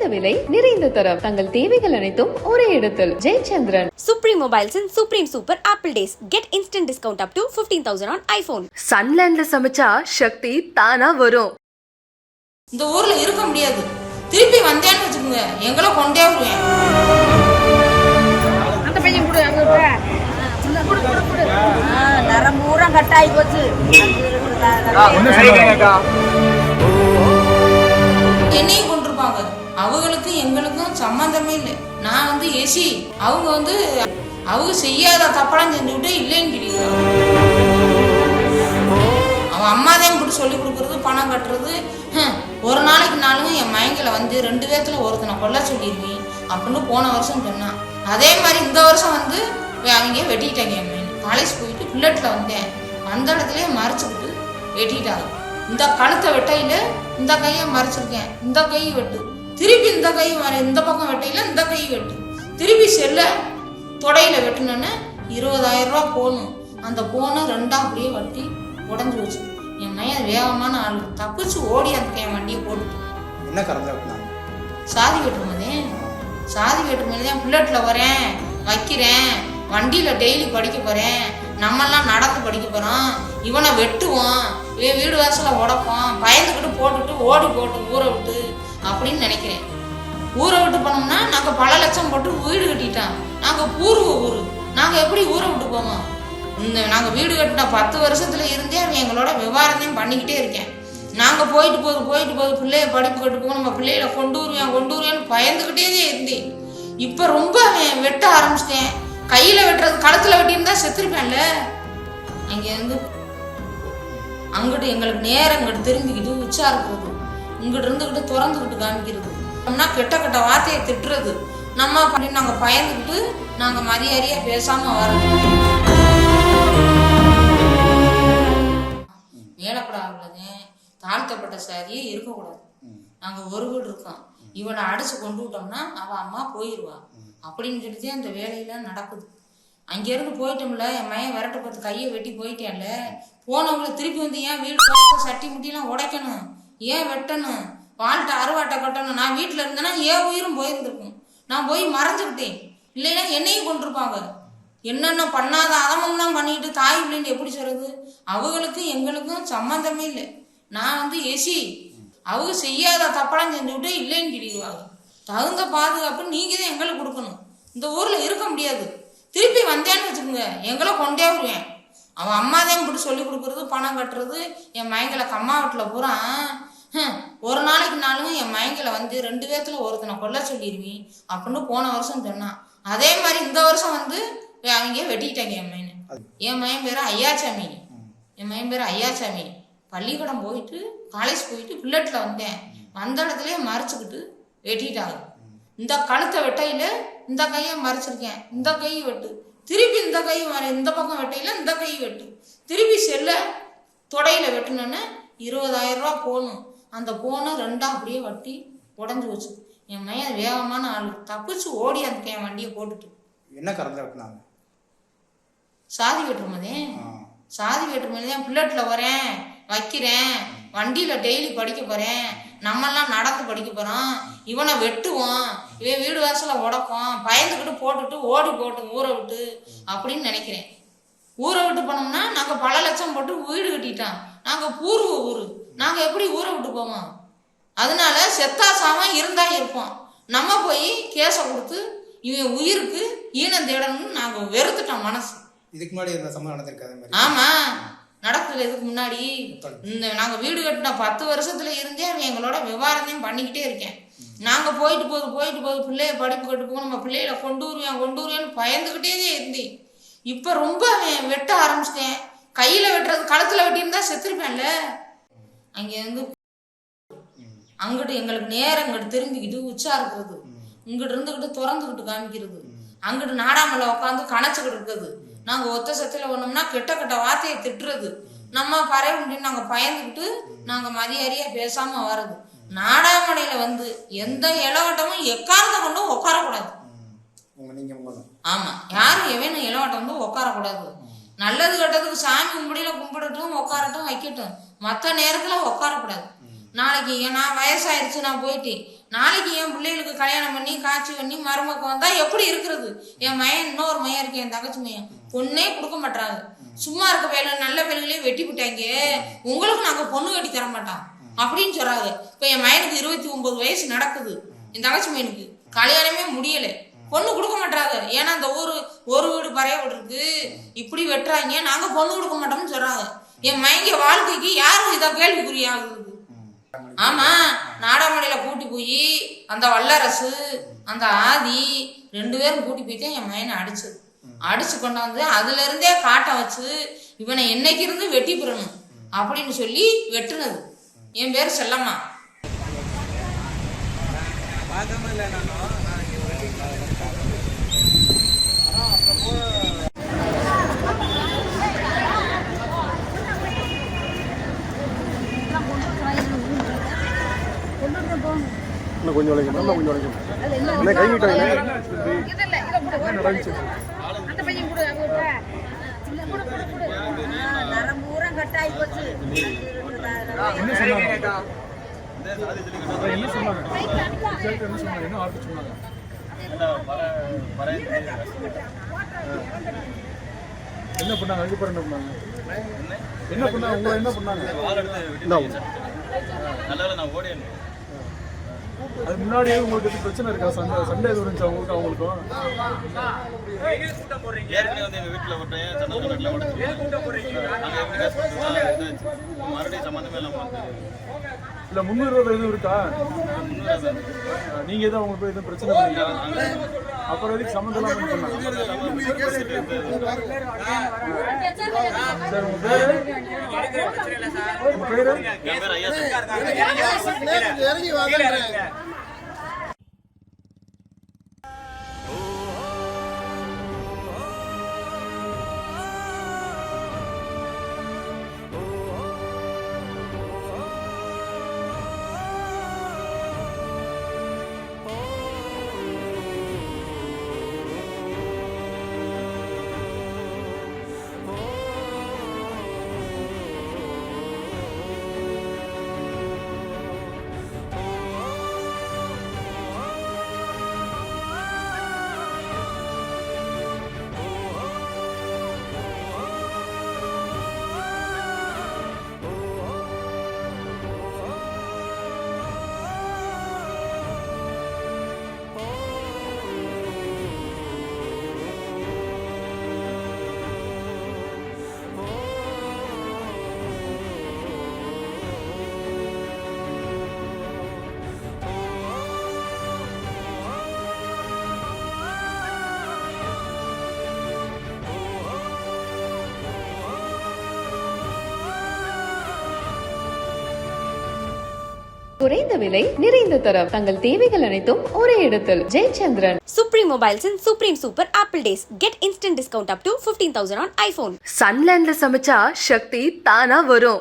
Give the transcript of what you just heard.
குறைந்த விலை நிறைந்த தரம். தங்கள் தேவைகள் அனைத்தும் ஒரே இடத்தில். Jayachandran. Supreme Mobiles and Supreme Super Apple Days. Get instant discount up to 15,000 on iPhone. சன்லேண்ட்ல சமைச்சா சக்தி தானா வரும். இந்த ஊர்ல இருக்க முடியாது. திருப்பி வந்தேன்னு வச்சுக்கோங்க. எங்களை கொண்டே வருவேன். அந்த பையன் கொடு அங்க விட்ட இந்த கொடு. கொடு கொடு நரம் பூரா கட்டாயி போச்சு. என்னையும் கொண்டிருப்பாங்க அவங்களுக்கும் எங்களுக்கும் சம்மந்தமே இல்லை. நான் வந்து ஏசி அவங்க வந்து அவங்க செய்யாத தப்பெல்லாம் செஞ்சுக்கிட்டு இல்லைன்னு கிடையாது அவன் அம்மா தான் இப்படி சொல்லி கொடுக்குறது பணம் கட்டுறது. ஒரு நாளைக்கு நாளும் என் மயங்கில் வந்து ரெண்டு பேர்த்துல ஒருத்தனை கொல்ல சொல்லியிருக்கேன் அப்படின்னு போன வருஷம் சொன்னான். அதே மாதிரி இந்த வருஷம் வந்து அவங்க வெட்டிட்டாங்க என் காலேஜ் போயிட்டு புல்லட்டில் வந்தேன். அந்த இடத்துலயே மறைச்சிக்கிட்டு வெட்டிட்டாங்க. இந்த கழுத்தை வெட்டையில இந்த கையை மறைச்சிருக்கேன். இந்த கை வெட்டு. திருப்பி இந்த கை இந்த பக்கம் வெட்டையில இந்த கை வெட்டு. திருப்பி செல்ல தொடையில வெட்டினோன்னே இருபதாயிரம் ரூபா போகணும் அந்த போனை ரெண்டா அப்படியே வட்டி உடஞ்சி வச்சு என் மையன் வேகமான ஆள். தப்பிச்சு ஓடி அந்த என் வண்டியை போட்டு என்ன வெட்டினாங்க? சாதி வேற்றுமதே சாதி தான் புல்லட்டில் வரேன் வைக்கிறேன். வண்டியில் டெய்லி படிக்க போகிறேன் நம்மெல்லாம் நடந்து படிக்க போகிறோம் இவனை வெட்டுவோம். இவன் வீடு வாசலை உடப்போம். பயந்துக்கிட்டு போட்டுட்டு ஓடி போட்டு ஊரை விட்டு அப்படின்னு நினைக்கிறேன். ஊரை விட்டு போனோம்னா நாங்கள் பல லட்சம் போட்டு வீடு கட்டிட்டோம். நாங்கள் பூர்வ ஊர். நாங்கள் எப்படி ஊரை விட்டு போவோம்? இந்த நாங்கள் வீடு கட்டின பத்து வருஷத்துல இருந்தே அவன் எங்களோட விவகாரத்தையும் பண்ணிக்கிட்டே இருக்கேன். நாங்கள் போயிட்டு போகுது போயிட்டு போகுது பிள்ளைய படிப்பு கட்டு போகும் நம்ம பிள்ளைகளை கொண்டு வருவேன் கொண்டு வருவேன்னு பயந்துக்கிட்டே இருந்தேன். இப்போ ரொம்ப அவன் வெட்ட ஆரம்பிச்சிட்டேன். கையில் வெட்டுறது களத்தில் வெட்டியிருந்தா செத்துருப்பேன்ல. அங்கேருந்து அங்கிட்டு எங்களுக்கு நேரம் இங்கிட்டு திரும்பிக்கிட்டு உச்சா இருக்கிறது இங்கிட்டு இருந்துக்கிட்டு திறந்துக்கிட்டு காமிக்கிறது. அப்படின்னா கெட்ட கெட்ட வார்த்தையை திட்டுறது. நம்ம அப்படின்னு நாங்கள் பயந்துக்கிட்டு நாங்கள் மரியாதையாக பேசாமல் வரோம் மேலப்படா தாழ்த்தப்பட்ட சாதியே இருக்கக்கூடாது. நாங்கள் ஒரு வீடு இருக்கோம். இவனை அடிச்சு கொண்டு விட்டோம்னா அவள் அம்மா போயிடுவா அப்படின்னு சொல்லிட்டு அந்த வேலையெல்லாம் நடக்குது. அங்கேருந்து போயிட்டோம்ல என் மயன் விரட்ட பார்த்து கையை வெட்டி போயிட்டேன்ல. போனவங்களை திருப்பி வந்து ஏன் வீடு சட்டி முட்டிலாம் உடைக்கணும்? ஏன் வெட்டணும்? வாழ்க்கை அறுவாட்டை கட்டணும். நான் வீட்டில் இருந்தேன்னா ஏன் உயிரும் போயிருந்துருக்கும்? நான் போய் மறைஞ்சுக்கிட்டேன். இல்லைன்னா என்னையும் கொண்டிருப்பாங்க என்னென்ன பண்ணாத அதமெல்லாம் பண்ணிட்டு தாய் பிள்ளைன்னு எப்படி சொல்றது? அவங்களுக்கும் எங்களுக்கும் சம்மந்தமே இல்லை. நான் வந்து எசி அவங்க செய்யாத தப்பெல்லாம் செஞ்சுக்கிட்டு இல்லைன்னு சொல்லிடுவாங்க தகுந்த பாதுகாப்பு நீங்க தான் எங்களுக்கு கொடுக்கணும். இந்த ஊர்ல இருக்க முடியாது. திருப்பி வந்தேன்னு வச்சுக்கோங்க. எங்களை கொண்டே வருவேன். அவன் அம்மா தான் இப்படி சொல்லி கொடுக்குறது பணம் கட்டுறது என் மயங்களை கம்மா வீட்டில் பூரா ஒரு நாளைக்கு நாளும் என் மயங்களை வந்து ரெண்டு பேர்த்துல ஒருத்தனை கொல்ல சொல்லிடுவேன் அப்படின்னு போன வருஷம் சொன்னான் அதே மாதிரி இந்த வருஷம் வந்து அவங்க வெட்டிட்டாங்க என் மயனை. என் மயன் பேர் ஐயாச்சாமி. என் மயன் பேர் ஐயாச்சாமி. பள்ளிக்கூடம் போயிட்டு காலேஜ் போயிட்டு புல்லட்டில் வந்தேன். வந்த இடத்துலயே மறைச்சிக்கிட்டு வெட்டிட்டாங்க. இந்த கழுத்தை வெட்டையில இந்த கையை மறைச்சிருக்கேன். இந்த கை வெட்டு. திருப்பி இந்த கை மறை- இந்த பக்கம் வெட்டையில இந்த கை வெட்டு. திருப்பி செல்ல தொடையில வெட்டினோன்னே இருபதாயிரம் ரூபா போகணும் அந்த போனை ரெண்டா அப்படியே வட்டி உடஞ்சி வச்சு என் மையன் வேகமான ஆள். தப்பிச்சு ஓடி அந்த என் வண்டியை போட்டுட்டு. என்ன கறந்து வெட்டினாங்க? சாதி வேற்றுமதே ஆ. சாதி தான் புல்லட்டில் வரேன் வைக்கிறேன் வண்டியில் டெய்லி படிக்க போகிறேன் நம்மெல்லாம் நடந்து படிக்க போகிறோம் இவனை வெட்டுவோம் இவன் வீடு வாசலை உடப்போம் பயந்துக்கிட்டு போட்டுட்டு ஓடி போட்டு ஊரை விட்டு அப்படின்னு நினைக்கிறேன். ஊரை விட்டு போனோம்னா நாங்கள் பல லட்சம் போட்டு வீடு கட்டிட்டோம். நாங்கள் பூர்வ ஊர். நாங்கள் எப்படி ஊரை விட்டு போவோம்? அதனால செத்தா சாம இருந்தா இருப்போம் நம்ம போய் கேஸை கொடுத்து இவன் உயிருக்கு ஈனம் தேடணும்னு நாங்கள் வெறுத்துட்டோம் மனசு. இதுக்கு முன்னாடி இருந்த சம்பவம் நடந்திருக்கு ஆமா. நடக்குது இதுக்கு முன்னாடி. இந்த நாங்க வீடு கட்டின பத்து வருஷத்துல இருந்தே அவன் எங்களோட விவகாரத்தையும் பண்ணிக்கிட்டே இருக்கேன். நாங்க போயிட்டு போகுது போயிட்டு போகுது பிள்ளைய படிப்பு கட்டு போகும் நம்ம பிள்ளைகளை கொண்டு வருவேன் கொண்டு வருவேன்னு பயந்துக்கிட்டே தான் இருந்தேன். இப்ப ரொம்ப அவன் வெட்ட ஆரம்பிச்சிட்டேன். கையில வெட்டுறது களத்துல வெட்டியிருந்தா செத்துருப்பேன்ல. அங்க இருந்து அங்கிட்டு எங்களுக்கு நேரம் இங்கிட்டு திரும்பிக்கிட்டு உச்சா இருக்கிறது. இங்கிட்டு இருந்துக்கிட்டு திறந்துக்கிட்டு காமிக்கிறது. அங்கிட்டு நாடாமல உட்காந்து கணச்சுக்கிட்டு இருக்குது நாங்க ஒத்த சத்துல ஒண்ணோம்னா கெட்ட கெட்ட வார்த்தையை திட்டுறது. நம்ம பறைய முடியும் நாங்க பயந்துக்கிட்டு நாங்க மரியாதையா பேசாம வர்றது. நாடாமலையில வந்து எந்த இளவட்டமும் எக்காரத்தை கொண்டும் உட்காரக்கூடாது. ஆமா. யாரும் எவனும் இளவட்டம் வந்து உட்காரக்கூடாது. நல்லது கெட்டதுக்கு சாமி கும்பிடியில கும்பிடட்டும் உட்காரட்டும் வைக்கட்டும். மற்ற நேரத்தில் உட்காரக்கூடாது நாளைக்கு நான் வயசாயிருச்சு நான் போயிட்டு நாளைக்கு என் பிள்ளைகளுக்கு கல்யாணம் பண்ணி காட்சி பண்ணி மருமக்கு வந்தா எப்படி இருக்கிறது? என் மயன் இன்னொரு மையம் இருக்கு என் தங்கச்சி மையம் பொண்ணே கொடுக்க மாட்டாங்க சும்மா இருக்க வேலை நல்ல வேலைகளையும் வெட்டி விட்டாங்க. உங்களுக்கு நாங்க பொண்ணு கட்டி தர மாட்டோம். அப்படின்னு சொல்றாங்க இப்ப என் மயனுக்கு இருபத்தி ஒன்பது வயசு நடக்குது. என் தங்கச்சி மையனுக்கு கல்யாணமே முடியலை. பொண்ணு கொடுக்க மாட்டாங்க ஏன்னா அந்த ஊர் ஒரு வீடு பறைய வீடு இருக்கு இப்படி வெட்டுறாங்க. நாங்க பொண்ணு கொடுக்க மாட்டோம்னு சொல்றாங்க. என் மயங்க வாழ்க்கைக்கு யாரும் இதை கேள்விக்குறியாகுது. ஆமா நாடாமலையில கூட்டி போய் அந்த வல்லரசு அந்த ஆதி ரெண்டு பேரும் கூட்டி போயிட்டு என் மயனை அடிச்சது. அடிச்சு கொண்டாந்து அதுல இருந்தே காட்ட வச்சு இவனை என்னைக்கு இருந்து வெட்டி பெறணும் அப்படின்னு சொல்லி வெட்டுனது. என் பேர் செல்லம்மா. இன்னும் கொஞ்சம் உழைக்கணும் இன்னும் கொஞ்சம் உழைக்கணும் என்ன கை விட்டாங்க போச்சு என்ன சொன்னாங்க? என்ன சொன்னாங்க? என்ன வார்த்தை சொன்னாங்க? என்ன பண்ணாங்க? அதுக்கப்புறம் என்ன பண்ணாங்க? என்ன? பண்ணாங்க உங்களை என்ன பண்ணாங்க? இந்தா. அது முன்னாடியே உங்களுக்கு எதுவும் பிரச்சனை இருக்கா? சண்டை சண்டை எதுவும் இருந்துச்சா உங்களுக்கு அவங்களுக்கும் ஏற்கனவே வந்து எங்க வீட்டுல ஒருத்தன் சந்தோஷ வீட்டுல இருந்தாச்சு. மறுபடியும் சம்மந்தமே இல்லாம வந்து இல்ல முன்னுரிமை எதுவும் இருக்கா? நீங்க எதுவும் அவங்களுக்கு போய் எதுவும் பிரச்சனை பண்ணீங்களா அப்புறம் எதுக்கு சம்மந்தம் சரி உங்க பேரு? உங்க பேரு? என் பேர் குறைந்த விலை நிறைந்த தரம் தங்கள் தேவைகள் அனைத்தும் ஒரே இடத்தில் Jayachandran Supreme Mobiles and Supreme Super Apple Days. Get instant discount up to 15,000 on iPhone. சன்லேண்ட்ல சமைச்சா சக்தி தானா வரும்